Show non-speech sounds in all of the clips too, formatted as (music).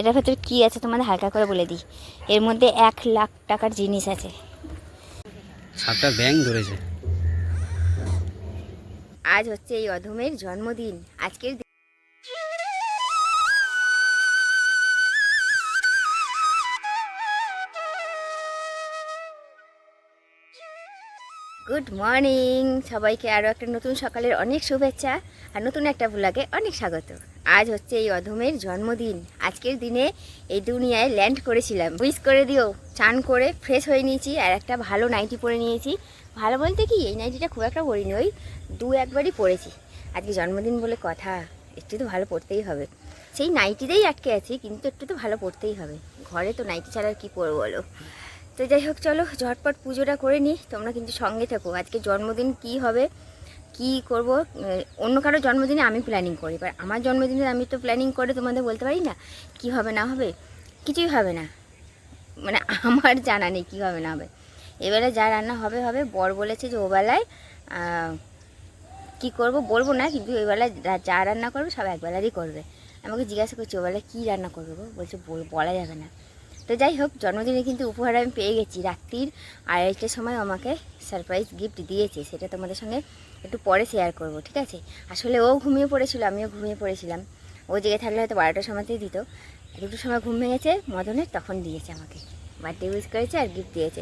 এটার ভেতরে কী আছে তোমাদের হালকা করে বলে দিই। এর মধ্যে এক লাখ টাকার জিনিস আছে। সাতটা ব্যাং ধরেছে। আজ হচ্ছে এই অধমের জন্মদিন। আজকের দিন- গুড মর্নিং সবাইকে আরও একটা নতুন সকালের অনেক শুভেচ্ছা আর নতুন একটা ব্লগে অনেক স্বাগত। আজ হচ্ছে এই অধমের জন্মদিন। আজকের দিনে এই দুনিয়ায় ল্যান্ড করেছিলাম। উইস করে দিও, চান করে ফ্রেশ হয়ে নিয়েছি আর একটা ভালো নাইটি পরে নিয়েছি। ভালো বলতে কি, এই নাইটিটা খুব একটা পরিনি ওই দু একবারই পরেছি আজকে জন্মদিন বলে কথা, একটু তো ভালো পড়তেই হবে। সেই নাইটিতেই আটকে আছি, কিন্তু একটু তো ভালো পড়তেই হবে। ঘরে তো নাইটি ছাড়া আর কী পরবো বলো? তো যাই হোক, চলো ঝটপট পুজোটা করে নিই, তোমরা কিন্তু সঙ্গে থেকো। আজকে জন্মদিন কি হবে? কি করব? অন্য কারও জন্মদিনে আমি প্ল্যানিং করি এবার আমার জন্মদিনে আমি তো প্ল্যানিং করে তোমাদের বলতে পারি না কি হবে না হবে? কিছুই হবে না। মানে আমার জানা নেই কী হবে না হবে। এবারে যা রান্না হবে হবে। বর বলেছে যে ওবেলায় কি করব বলব না, কিন্তু ওইবেলায় যা- রান্না করবে সব একবেলারই করবে। আমাকে জিজ্ঞাসা করছি, ওবেলায় কী রান্না করবে? বলছে, বল- বলা যাবে না। তো যাই হোক জন্মদিনে কিন্তু উপহার আমি পেয়ে গেছি। রাত্রির আড়াইটার সময় আমাকে সারপ্রাইজ গিফট দিয়েছে। সেটা তোমাদের সঙ্গে একটু পরে শেয়ার করব, ঠিক আছে? আসলে ও ঘুমিয়ে পড়েছিল, আমিও ঘুমিয়ে পড়েছিলাম। ও জেগে থাকলে হয়তো বারোটার সময়তেই দিত। দুটোর সময় ঘুম ভেঙেছে, মদনের তখন দিয়েছে আমাকে। বার্থডে উইশ করেছে আর গিফট দিয়েছে।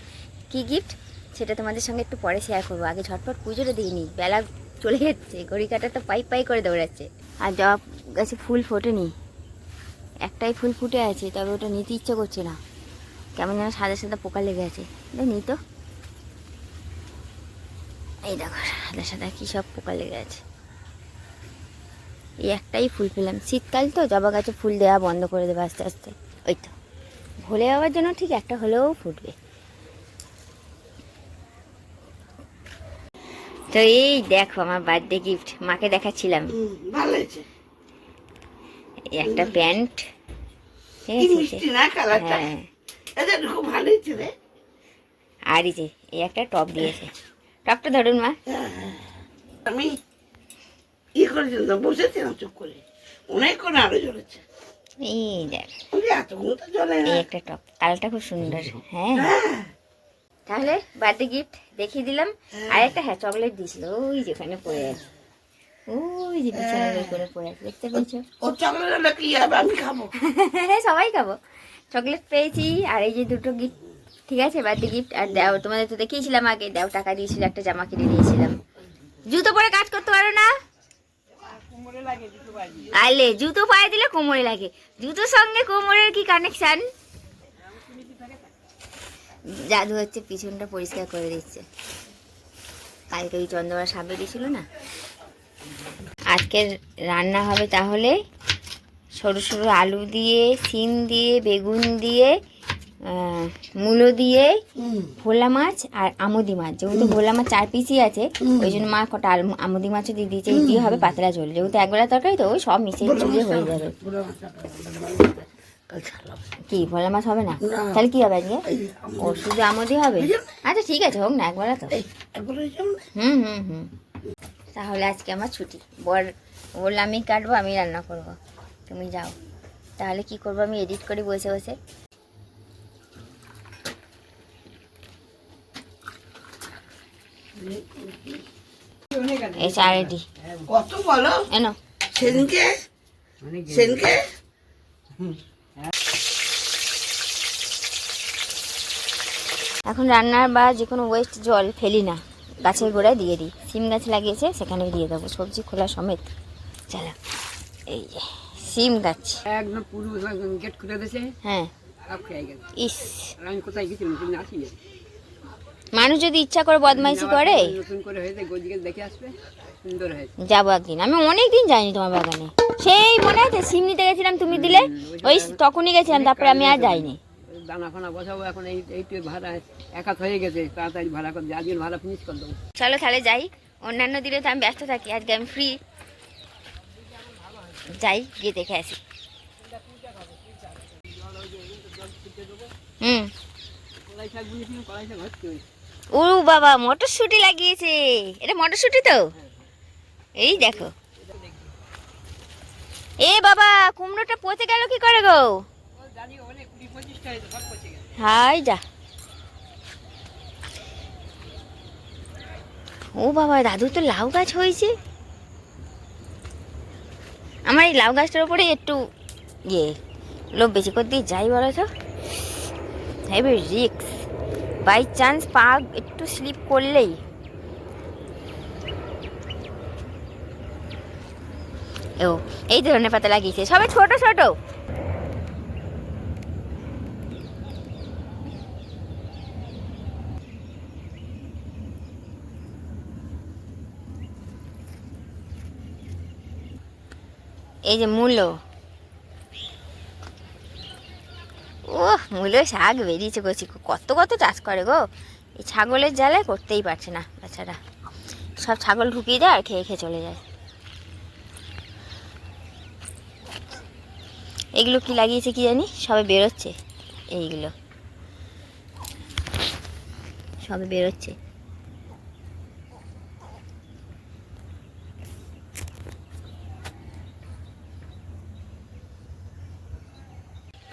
কী গিফট সেটা তোমাদের সঙ্গে একটু পরে শেয়ার করব। আগে ঝটপট পুজোটা দিয়ে নিই। বেলা চলে যাচ্ছে, ঘড়ি কাটা তো পাই পাই করে দৌড়াচ্ছে। আর জবা গাছে ফুল ফোটেনি, একটাই ফুল ফুটে আছে, তবে ওটা নিতে ইচ্ছে করছে না। কেমন যেন সাদা সাদা পোকা লেগে আছে। নি তো। এই দেখো সাদা সাদা কী সব পোকা লেগে আছে। এই একটাই ফুল পেলাম। শীতকাল তো জবা গাছে ফুল দেওয়া বন্ধ করে দেবে আস্তে আস্তে। ওই তো। ভোলে যাওয়ার জন্য ঠিক একটা হলেও ফুটবে। তো এই দেখো আমার বার্থডে গিফট মাকে দেখাচ্ছিলাম। একটা প্যান্ট। হ্যাঁ। আর এই যে এই একটা টপ দিয়েছে। (laughs) টপটা ধরুন মা। আমি করেছিলাম বসেছিলাম চুপ করে। অনেকক্ষণ আরও জ্বলেছে। এই দেখ। এতক্ষণ তো জ্বলে না। এই একটা টপ। কালারটা খুব সুন্দর। হ্যাঁ। হ্যাঁ, তাহলে বার্থডে গিফট দেখিয়ে দিলাম। আর একটা হ্যাঁ চকলেট দিয়েছিল। ওই যেখানে পড়ে আছে। ওই যে বিছানার পড়ে আছে। দেখতে পেয়েছ ও চকলেট কি আমি খাব। (laughs) সবাই খাব। চকলেট পেয়েছি। আর এই যে দুটো গিফট ঠিক আছে বার্থডে গিফট আর দেও, তোমাদের তো দেখিয়েছিলাম আগে, দেও, টাকা দিয়েছিল, একটা জামা কিনে দিয়েছিলাম। জুতো পরে কাজ করতে পারো না? আলে, জুতো পায়ে দিলে কোমরে লাগে। জুতোর সঙ্গে কোমরের কি কানেকশন জাদু হচ্ছে পিছনটা পরিষ্কার করে দিচ্ছে। কালকে ওই চন্দ্রমা সাপে দিয়েছিল না? আজকের রান্না হবে তাহলে সরু সরু আলু দিয়ে সিম দিয়ে, বেগুন দিয়ে মূলো দিয়ে ভোলা মাছ আর আমুদি মাছ। যেহেতু ভোলা মাছ চার পিসই আছে ওই জন্য মা কটা আমুদি মাছও দিয়ে দিয়েছে দিয়ে হবে পাতলা ঝোল। যেহেতু একবেলা তরকারি তো ওই সব মিশিয়ে চুলিয়ে হয়ে যাবে। কি ভোলা মাছ হবে না। তাহলে কি হবে আজকে? ও শুধু আমুদি হবে? আচ্ছা ঠিক আছে হোক না একবেলা তো? হুম হুম হুম। তাহলে আজকে আমার ছুটি। বর বললাম আমি কাটবো আমি রান্না করব। তুমি যাও। তাহলে কি করব আমি এডিট করি বসে বসে? এই চা রেডি কত বলো? এনো। সেদিনকে? সেদিনকে? এখন রান্নার বা যে কোনো ওয়েস্ট জল ফেলি না। গাছের গোড়ায় দিয়ে দিই। সিম গাছ লাগিয়েছে সেখানে দিয়ে দেবো। সবজি খোলা সমেত। চলো এই যে সিম গাছ। একদম পুরো গেট খুলে দিয়েছে। হ্যাঁ। ইস। আমি কোথায় গেছিলাম? তুমি আসি না মানুষ যদি ইচ্ছা করে বদমাইশি করে নতুন করে হয়েছে গদিকে দেখে আসবে? সুন্দর হয়েছে। যাব একদিন। আমি অনেক দিন যাইনি তোমার বাগানে। সেই মনে আছে সিম নিতে গেছিলাম তুমি দিলে? ওই তখনই গেছিলাম তারপরে আমি আর যাইনি। দানা ফানা বসাবো এখন এই এইটু ভাড়া একাত হয়ে গেছে তাড়াতাড়ি ভাড়া করে আজকে ভাড়া ফিনিশ করে দেবো। চলো তাহলে যাই। অন্যান্য দিনে তো আমি ব্যস্ত থাকি আজকে আমি ফ্রি যাই গিয়ে দেখে আসি। হুম। কলাই শাক কলাই শাক হচ্ছে ও বাবা, মটরশুঁটি লাগিয়েছে। এটা মটরশুঁটি তো? এই দেখো। এ বাবা, কুমড়োটা পচে গেল কি করে গো? হাই যা। ও বাবা, দাদু তো লাউ গাছ হয়েছে। আমার এই লাউ গাছটার উপরে একটু ইয়ে লোভ বেশি করে দিয়ে যাই বলো তো। হেভি রিক্স বাই চান্স পা একটু স্লিপ করলেই। ও, এই ধরনের পাতা লাগিয়েছে। সবে ছোট ছোট। এই যে মূলো। ও মূলো শাক বেরিয়েছে করছি কত কত চাষ করে গো। এই ছাগলের জ্বালায় করতেই পারছে না বাচ্চারা। সব ছাগল ঢুকিয়ে দেয় আর খেয়ে খেয়ে চলে যায়। এগুলো কি লাগিয়েছে কি জানি? সবে বেরোচ্ছে। এইগুলো। সবে বেরোচ্ছে।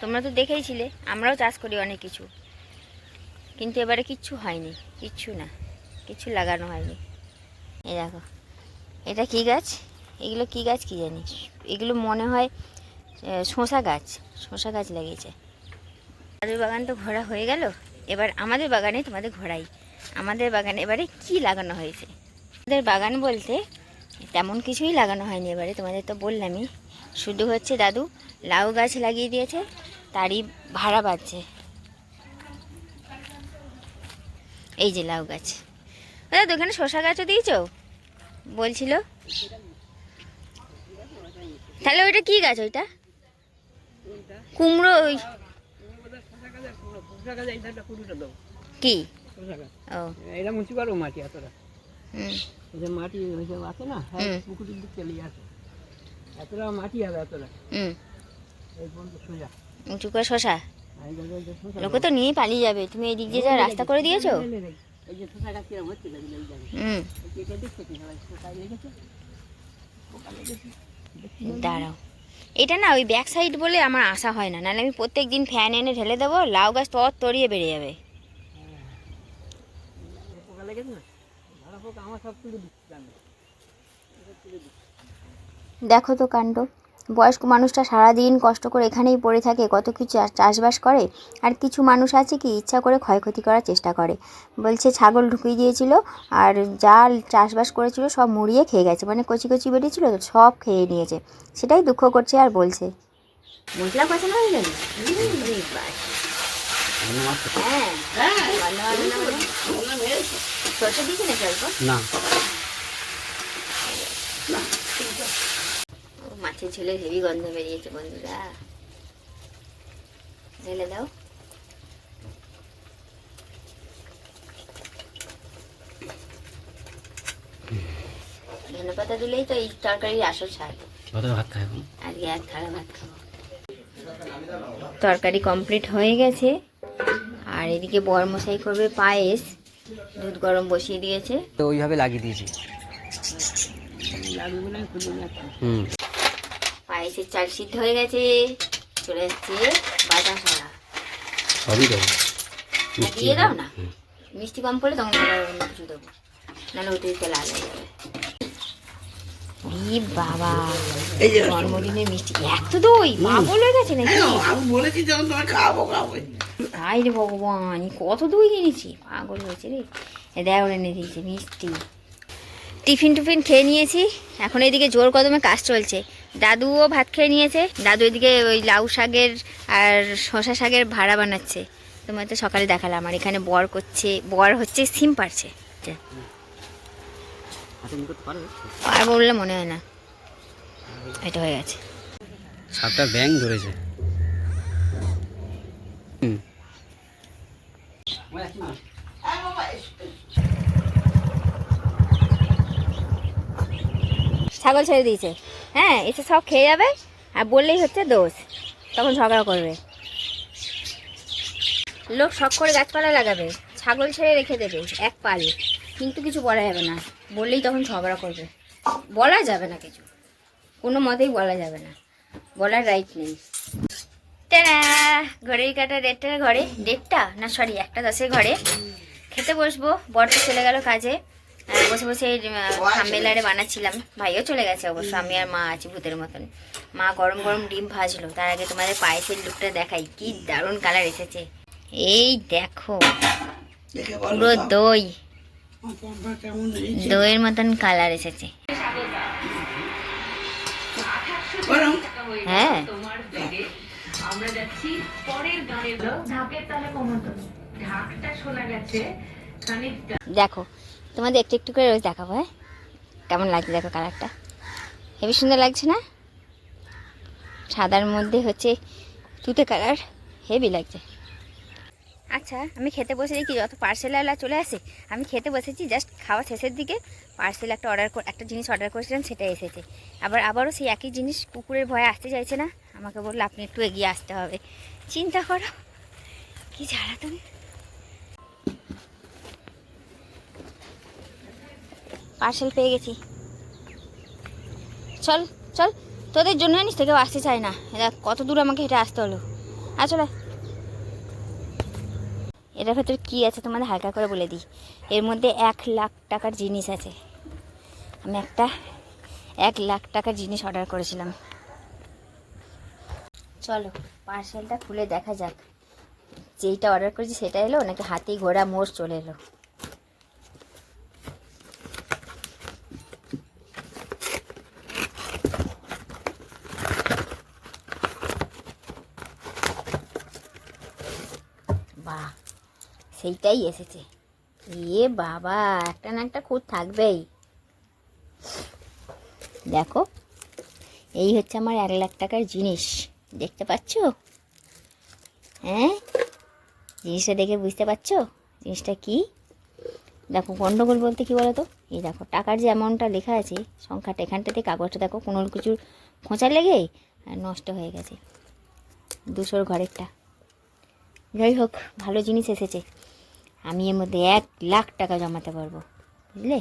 তোমরা তো দেখেইছিলে, আমরাও চাষ করি অনেক কিছু। কিন্তু এবারে কিচ্ছু হয়নি, কিচ্ছু না কিছু লাগানো হয়নি। এ দেখো, এটা কি গাছ? এগুলো কি গাছ কি জানি? এগুলো মনে হয় শসা গাছ শসা গাছ লাগিয়েছে। আমাদের বাগান তো ঘোরা হয়ে গেল, এবার আমাদের বাগানে তোমাদের ঘোরাই। আমাদের বাগানে এবারে কি লাগানো হয়েছে? আমাদের বাগান বলতে তেমন কিছুই লাগানো হয়নি এবারে, তোমাদের তো বললামই। শুধু হচ্ছে দাদু লাউ গাছ লাগিয়ে দিয়েছে তারই ভাড়া বাড়ছে। এই যে লাউ গাছ। দাদু এখানে শসা গাছও দিয়েছ? বলছিল। তাহলে ওইটা কি গাছ ওইটা? কুমড়ো ওই কি? ও। এটা মুচি পারো মাটি এতটা। হুম। যে মাটি আছে না পুকুরের দিক চলে এতটা মাটি হবে এতটা। হুম। করে শশা। লোকে তো নিয়ে পালিয়ে যাবে। তুমি এই দিক দিয়ে যা রাস্তা করে দিয়েছ? হুম। দাঁড়াও। এটা না ওই ব্যাক সাইড বলে আমার আশা হয় না। নাহলে আমি প্রত্যেক দিন ফ্যান এনে ঢেলে দেবো লাউ গাছ তর তরিয়ে বেড়ে যাবে। আমি দেখো তো কাণ্ড। বয়স্ক মানুষটা সারাদিন কষ্ট করে এখানেই পড়ে থাকে কত কিছু চাষবাস করে আর কিছু মানুষ আছে কি ইচ্ছা করে ক্ষয়ক্ষতি করার চেষ্টা করে। বলছে ছাগল ঢুকিয়ে দিয়েছিল আর যা চাষবাস করেছিল সব মুড়িয়ে খেয়ে গেছে মানে কচি কচি বেরিয়েছিল তো সব খেয়ে নিয়েছে। সেটাই দুঃখ করছে আর বলছে। মশলা কষানো হয়ে গেল? হ্যাঁ না। মাছের ঝোলে হেভি গন্ধ বেরিয়েছে বন্ধুরা। ঢেলে দাও। ধনে পাতা দিলেই তো এই তরকারির আসল স্বাদ। কত ভাত খায় এখন। আজকে এক থালা ভাত খাব। তরকারি কমপ্লিট হয়ে গেছে। আর এদিকে বরমশাই করবে পায়েস। দুধ গরম বসিয়ে দিয়েছে। তো ওইভাবে লাগিয়ে দিয়েছি। হুম। পায়েসের চাল সিদ্ধ হয়ে গেছে। চলে যাচ্ছে বাতাসা সবই দেবো। দিয়ে দাও না? মিষ্টি কম পড়লে তখন আবার অন্য কিছু দেবো। নাহলে অতিরিক্ত লাল হয়ে যাবে। বাবা জন্মদিনের মিষ্টি। এত দই? পাগল হয়ে গেছে নাকি? হ্যাঁ, আমি বলেছি যখন তোমার খাওয়াবো খাওয়াবো তাই রে ভগবান কত দই এনেছি? পাগল হয়েছে রে। এ দেওয়ার এনে দিয়েছে মিষ্টি। টিফিন টুফিন খেয়ে নিয়েছি। এখন এদিকে জোর কদমে কাজ চলছে। দাদুও ভাত খেয়ে নিয়েছে। দাদু এদিকে ওই লাউ শাকের আর শশা শাকের ভাড়া বানাচ্ছে। তোমার তো সকালে দেখালাম। আর এখানে বর করছে বর হচ্ছে সিম পারছে করতে পারবে আর বললে মনে হয় না। এটা হয়ে গেছে। সাপটা ব্যাং ধরেছে। ছাগল ছেড়ে দিয়েছে। হ্যাঁ এসে সব খেয়ে যাবে আর বললেই হচ্ছে দোষ। তখন ঝগড়া করবে। লোক শখ করে গাছপালা লাগাবে, ছাগল ছেড়ে রেখে দেবে, এক পালে। কিন্তু কিছু বলা যাবে না। বললেই তখন ঝগড়া করবে। বলা যাবে না কিছু। কোনো মতেই বলা যাবে না। বলার রাইট নেই। ঘড়ির কাটা দেড়টার ঘরে। দেড়টা? না সরি একটা দশের ঘরে। খেতে বসবো। তো চলে গেল কাজে। বসে বসে হামবেলারে বানাচ্ছিলাম। ভাইও চলে গেছে অবশ্য আমি আর মা আছি ভূতের মতন। মা গরম গরম ডিম ভাজলো তার আগে তোমাদের পায়েসের লুকটা দেখাই কি দারুণ কালার এসেছে। এই দেখো দেখে বলো পুরো দই। আমার হয়েছে? দইয়ের মতন কালার এসেছে। হ্যাঁ। দেখো তোমাদের একটু একটু করে রোজ দেখাবো হ্যাঁ? কেমন লাগছে দেখো কালারটা? হেবি সুন্দর লাগছে না? সাদার মধ্যে হচ্ছে তুতে কালার, হেভি লাগছে। আচ্ছা আমি খেতে বসে দেখি যত পার্সেলওয়ালা চলে আসে? আমি খেতে বসেছি জাস্ট খাওয়া শেষের দিকে পার্সেল একটা অর্ডার একটা জিনিস অর্ডার করেছিলাম সেটা এসেছে। আবার, আবারও সেই একই জিনিস কুকুরের ভয়ে আসতে চাইছে না। আমাকে বলল, আপনি একটু এগিয়ে আসতে হবে। চিন্তা করো, কি ঝাড়া পার্সেল পেয়ে গেছি। চল চল, তোদের জন্য জানিস তো কেউ আসতে চায় না। দেখ, কত দূর আমাকে হেঁটে আসতে হলো। আসলে এটার ভেতরে কী আছে তোমাদের হালকা করে বলে দিই। এর মধ্যে এক লাখ টাকার জিনিস আছে। আমি একটা এক লাখ টাকার জিনিস অর্ডার করেছিলাম। চলো পার্সেলটা খুলে দেখা যাক। যেইটা অর্ডার করেছি সেটা এলো, নাকি হাতি ঘোড়া মোষ চলে এলো। সেইটাই এসেছে। এ বাবা, একটা না একটা খুঁত থাকবেই। দেখো, এই হচ্ছে আমার এক লাখ টাকার জিনিস। দেখতে পাচ্ছ? হ্যাঁ? জিনিসটা দেখে বুঝতে পারছ? জিনিসটা কি? দেখো, গন্ডগোল বলতে কি বলো তো এই দেখো, টাকার যে অ্যামাউন্টটা লেখা আছে, সংখ্যাটা এখানটাতে কাগজটা দেখো, কোনো কিছুর খোঁচা লেগে নষ্ট হয়ে গেছে। দুশোর ঘরেরটা। যাই হোক, ভালো জিনিস এসেছে। আমি এর মধ্যে এক লাখ টাকা জমাতে পারব বুঝলে?